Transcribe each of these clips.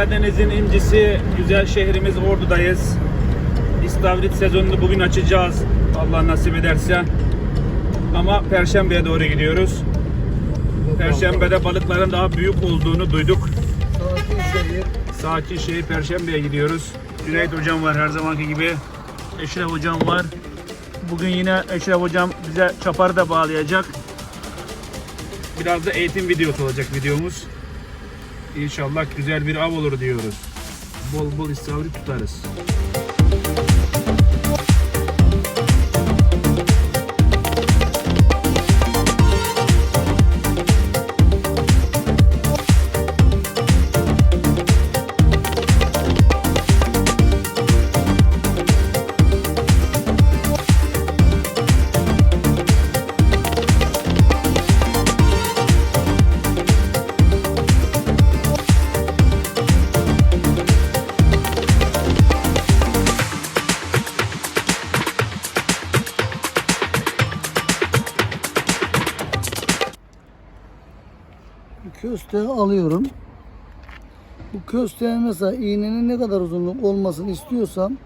Karadeniz'in incisi, güzel şehrimiz Ordu'dayız. İstavrit sezonunu bugün açacağız. Allah nasip ederse. Ama Perşembe'ye doğru gidiyoruz. Perşembe'de balıkların daha büyük olduğunu duyduk. Sakin şehir Perşembe'ye gidiyoruz. Cüneyt hocam var her zamanki gibi. Eşref hocam var. Bugün yine Eşref hocam bize çaparı da bağlayacak. Biraz da eğitim videosu olacak videomuz. İnşallah güzel bir av olur diyoruz. Bol bol istavrit tutarız. Kösteği alıyorum. Bu kösteğin mesela iğnenin ne kadar uzunluk olmasını istiyorsam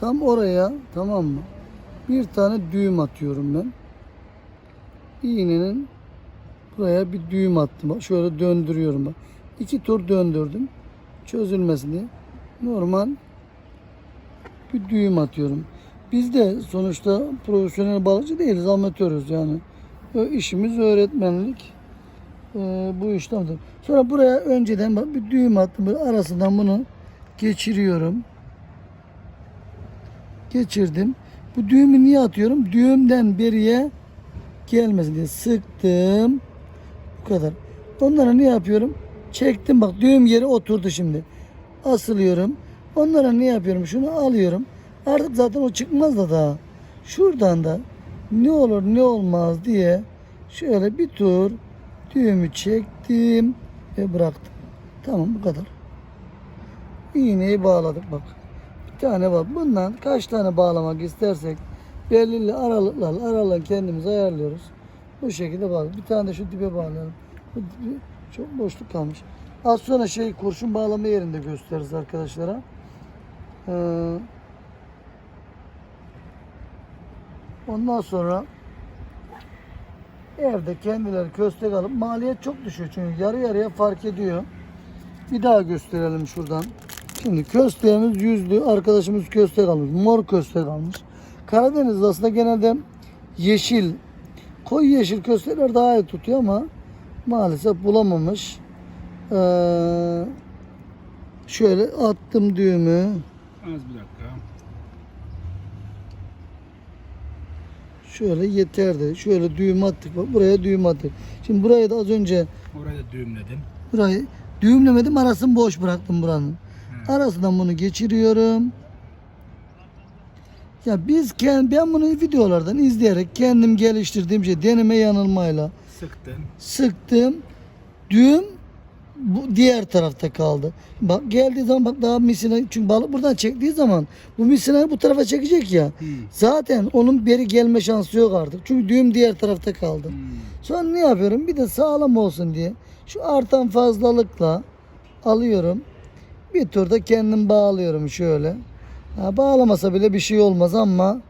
tam oraya tamam mı? Bir tane düğüm atıyorum ben. İğnenin buraya bir düğüm attım. Şöyle döndürüyorum bak. İki tur döndürdüm. Çözülmesin diye. Normal bir düğüm atıyorum. Biz de sonuçta profesyonel balıkçı değiliz, amatörüz yani. İşimiz öğretmenlik. Ee, bu işlemdir. Sonra buraya önceden bak bir düğüm attım. Böyle arasından bunu geçiriyorum. Geçirdim. Bu düğümü niye atıyorum? Düğümden beriye gelmesin diye sıktım. Bu kadar. Onlara ne yapıyorum? Çektim bak düğüm yeri oturdu şimdi. Asılıyorum. Onlara ne yapıyorum? Şunu alıyorum. Artık zaten o çıkmaz da daha. Şuradan da ne olur ne olmaz diye şöyle bir tur düğümü çektim ve bıraktım. Tamam bu kadar. İğneyi bağladık bak. Bir tane var. Bundan kaç tane bağlamak istersek belirli aralıklarla aralığı kendimiz ayarlıyoruz. Bu şekilde bağlı. Bir tane de şu dibe bağlayalım. Bu dibi çok boşluk kalmış. Az sonra şey kurşun bağlama yerinde gösteririz arkadaşlara. Ee, ondan sonra evde kendileri köstek alıp maliyet çok düşüyor çünkü yarı yarıya fark ediyor. Bir daha gösterelim şuradan. Şimdi kösteğimiz yüzlü, arkadaşımız köstek almış. Mor köstek almış. Karadeniz'de aslında genelde yeşil, koyu yeşil köstekler daha iyi tutuyor ama maalesef bulamamış. Ee, şöyle attım düğümü. Az bir dakika. Şöyle yeterdi. Şöyle düğüm attık. Bak buraya düğüm attık. Şimdi buraya da az önce Orayı da düğümledim. burayı düğümlemedim. Arasını boş bıraktım buranın. Arasından bunu geçiriyorum. Ya biz kend, ben bunu videolardan izleyerek kendim geliştirdiğim şey deneme yanılmayla Sıktın. sıktım. Düğüm bu diğer tarafta kaldı. Bak geldiği zaman bak daha misina çünkü balık buradan çektiği zaman bu misinayı bu tarafa çekecek ya. Zaten onun beri gelme şansı yok artık. Çünkü düğüm diğer tarafta kaldı. Sonra ne yapıyorum? Bir de sağlam olsun diye şu artan fazlalıkla alıyorum. Bir turda kendim bağlıyorum şöyle. Ha, bağlamasa bile bir şey olmaz ama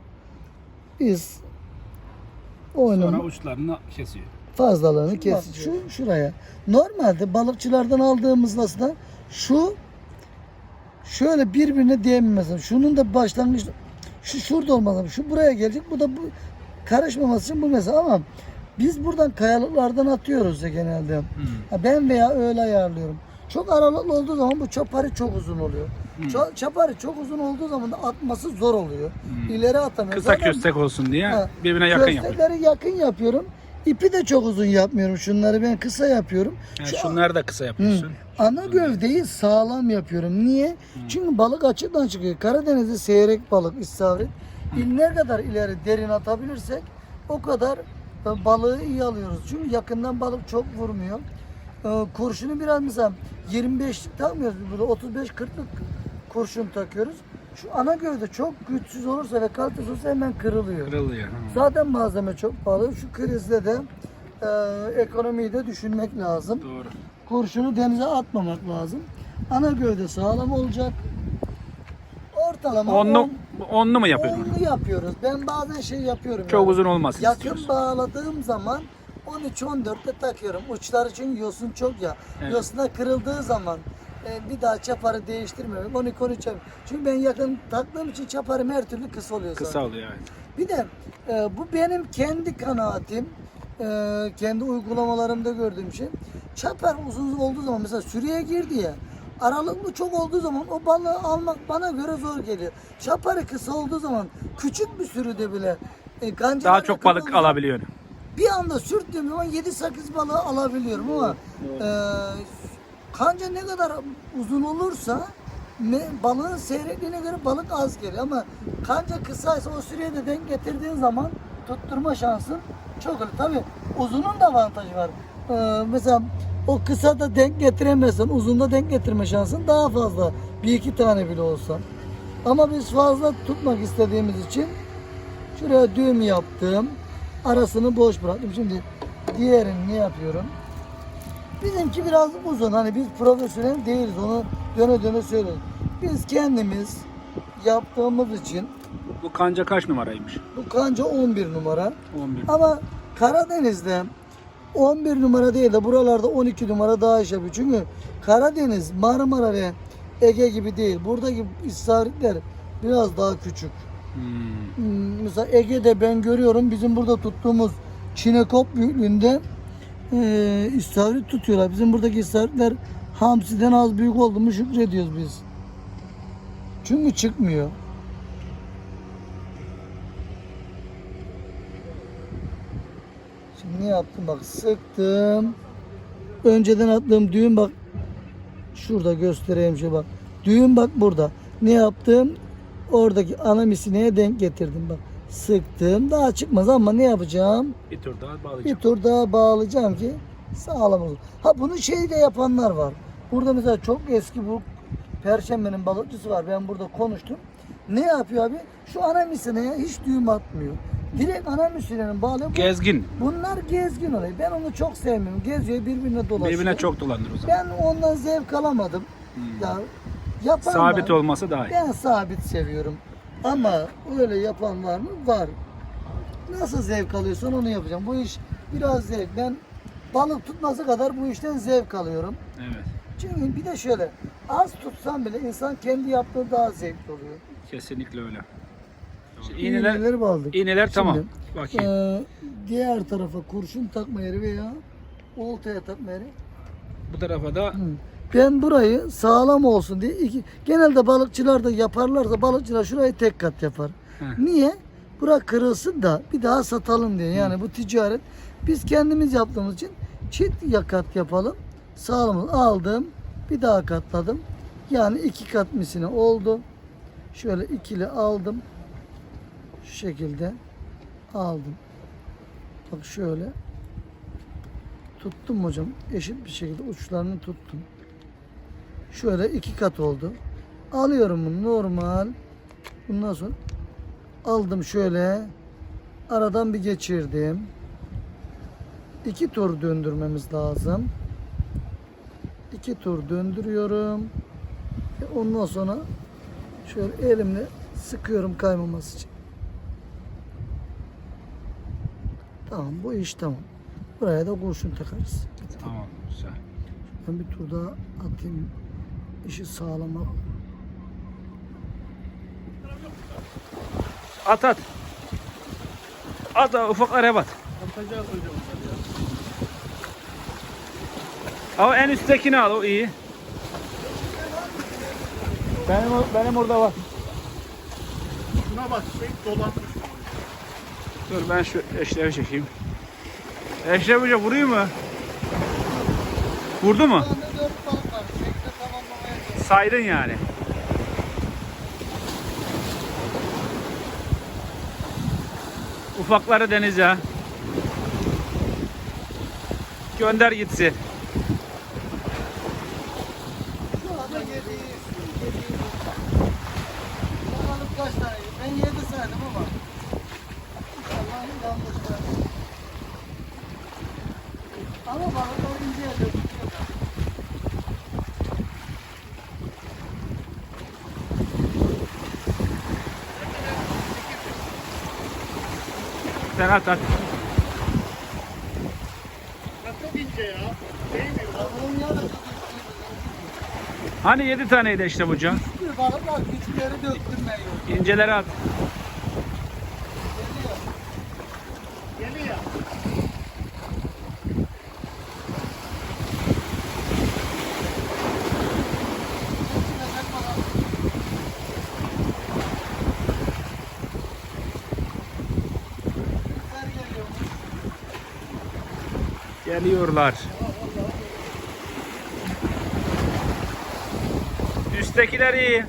biz oynama Sonra uçlarını kesiyor. Fazlalığını kes. Şu şuraya. Normalde balıkçılardan aldığımız aslında şu şöyle birbirine değmemesi. Şunun da başlangıç şu şurada olmalı. Şu buraya gelecek. Bu da bu karışmaması için bu mesela ama biz buradan kayalıklardan atıyoruz ya genelde. Ha, ben veya öyle ayarlıyorum. Çok aralıklı olduğu zaman bu çapari çok uzun oluyor. Ça- Çapari çok uzun olduğu zaman da atması zor oluyor. İleri atamıyor. Kısa Zaten- köstek olsun diye Ha, birbirine yakın yapıyor. Köstekleri yakın yapıyorum. İpi de çok uzun yapmıyorum. Şunları ben kısa yapıyorum. Yani Şu şunları da kısa yapıyorsun. ana gövdeyi sağlam yapıyorum. Niye? Çünkü balık açıktan çıkıyor. Karadeniz'de seyrek balık, istavrit. Ne kadar ileri derin atabilirsek o kadar e, balığı iyi alıyoruz. Çünkü yakından balık çok vurmuyor. E, Kurşunu biraz mesela 25'lik takmıyoruz. Burada 35-40'lık kurşun takıyoruz. Şu ana gövde çok güçsüz olursa ve kalitesiz olursa hemen kırılıyor. Kırılıyor. Ha. Zaten malzeme çok pahalı. Şu krizde de e, ekonomiyi de düşünmek lazım. Doğru. Kurşunu denize atmamak lazım. Ana gövde sağlam olacak. Ortalama Onlu, on- onlu mu yapıyorsun? onlu yapıyoruz. Ben bazen şey yapıyorum. Çok yani. uzun olmasın Yakın istiyorsun. bağladığım zaman 13-14'te takıyorum. Uçları çünkü yosun çok ya. Evet. Yosuna kırıldığı zaman e, bir daha çaparı değiştirmiyorum. 12-13 yapıyorum. Çünkü ben yakın taktığım için çaparım her türlü kısa oluyor Kısa zaten. oluyor evet. Bir de e, bu benim kendi kanaatim. e, kendi uygulamalarımda gördüğüm şey. Çapar uzun olduğu zaman mesela sürüye girdi ya. Aralıklı çok olduğu zaman o balığı almak bana göre zor geliyor. Çaparı kısa olduğu zaman küçük bir sürüde bile e, Daha çok balık zaman alabiliyorsun. Bir anda sürttüğüm zaman 7-8 balığı alabiliyorum ama e, kanca ne kadar uzun olursa ne, balığın seyrekliğine göre balık az geliyor ama kanca kısaysa o süreye de denk getirdiğin zaman tutturma şansın çok olur. Tabi uzunun da avantajı var. E, mesela o kısa da denk getiremezsen uzunda denk getirme şansın daha fazla. Bir iki tane bile olsa. Ama biz fazla tutmak istediğimiz için Şuraya düğüm yaptım. Arasını boş bıraktım. Şimdi diğerini ne yapıyorum? Bizimki biraz uzun. Hani biz profesyonel değiliz. Onu döne döne söylüyoruz. Biz kendimiz yaptığımız için Bu kanca kaç numaraymış? bu kanca 11 numara. 11. Ama Karadeniz'de 11 numara değil de buralarda 12 numara daha iş yapıyor. Çünkü Karadeniz, Marmara ve Ege gibi değil. Buradaki istavritler biraz daha küçük. Hmm. Hmm, Mesela Ege'de ben görüyorum bizim burada tuttuğumuz çinekop büyüklüğünde e, istavrit tutuyorlar. Bizim buradaki istavritler hamsiden az büyük oldu mu şükrediyoruz biz. Çünkü çıkmıyor. Şimdi ne yaptım bak sıktım. Önceden attığım düğüm bak şurada göstereyim şey bak. Düğüm bak burada. Ne yaptım? Oradaki ana misineye denk getirdim bak. Sıktım. Daha çıkmaz ama ne yapacağım? Bir tur daha Bir bağlayacağım. tur daha bağlayacağım ki sağlam olsun. Ha bunu şey de yapanlar var. Burada mesela çok eski bu Perşembenin balıkçısı var. Ben burada konuştum. Ne yapıyor abi? Şu ana misineye hiç düğüm atmıyor. Direkt ana misinenin bağlı. Gezgin. Bunlar gezgin oluyor. Ben onu çok sevmiyorum. Geziyor birbirine dolaşıyor. Birbirine çok dolanır o zaman. Ben ondan zevk alamadım. Ya yapan Sabit olması daha iyi. Ben sabit seviyorum. Ama öyle yapan var mı? Var. Nasıl zevk alıyorsan onu yapacağım. Bu iş biraz zevk. Ben balık tutması kadar bu işten zevk alıyorum. Evet. Çünkü bir de şöyle az tutsam bile insan kendi yaptığı daha zevkli oluyor. Kesinlikle öyle. İğneler, İğneleri bağladık. iğneler tamam. Şimdi, Bakayım. Ee, diğer tarafa kurşun takma yeri veya oltaya takma yeri. Bu tarafa da Hı. Ben burayı sağlam olsun diye iki, genelde balıkçılar da yaparlarsa balıkçılar şurayı tek kat yapar. Heh. Niye? Bura kırılsın da bir daha satalım diye. Yani bu ticaret. Biz kendimiz yaptığımız için çift yakat yapalım. Sağlam ol- aldım. Bir daha katladım. Yani iki kat misine oldu. Şöyle ikili aldım. Şu şekilde aldım. Bak şöyle. Tuttum hocam. Eşit bir şekilde uçlarını tuttum. Şöyle iki kat oldu. Alıyorum bunu normal. Bundan sonra aldım şöyle. Aradan bir geçirdim. İki tur döndürmemiz lazım. İki tur döndürüyorum. Ve ondan sonra şöyle elimle sıkıyorum kaymaması için. Tamam bu iş tamam. Buraya da kurşun takarız. tamam güzel. Ben bir tur daha atayım. İşi sağlama. At at. At at, ufak araya bat. Ama en üsttekini al o iyi. Benim benim orada var. Şuna bak şey dolanmış. Dur ben şu eşleri çekeyim. Eşref Hoca vuruyor mu? Vurdu mu? Saydın yani. Ufakları denize. Gönder gitsin. Şu anda yediyiz. Yediyiz. Bakalım kaç tane? Ben yedi saydım ama. İnşallah yanlışlar. Ama balıklar ince yerде tutuyor. Sen at at. Çok ince ya. Da çok Hani 7 taneydi Hoca? küçük. Bakın bak küçükleri döktüm ben yok. İnceleri at. Geliyorlar. Üsttekileri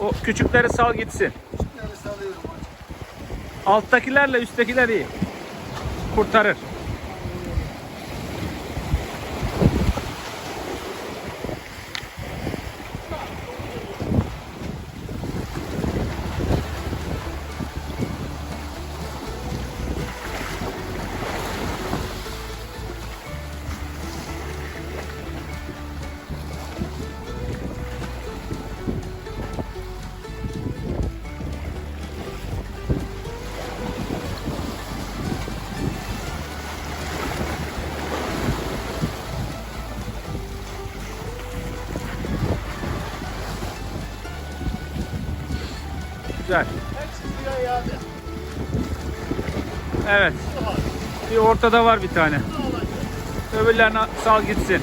o küçükleri sal gitsin. Küçükleri salıyorum. Alttakilerle üsttekileri kurtarır. Güzel. Evet. Bir ortada var bir tane. Öbürlerini sal gitsin.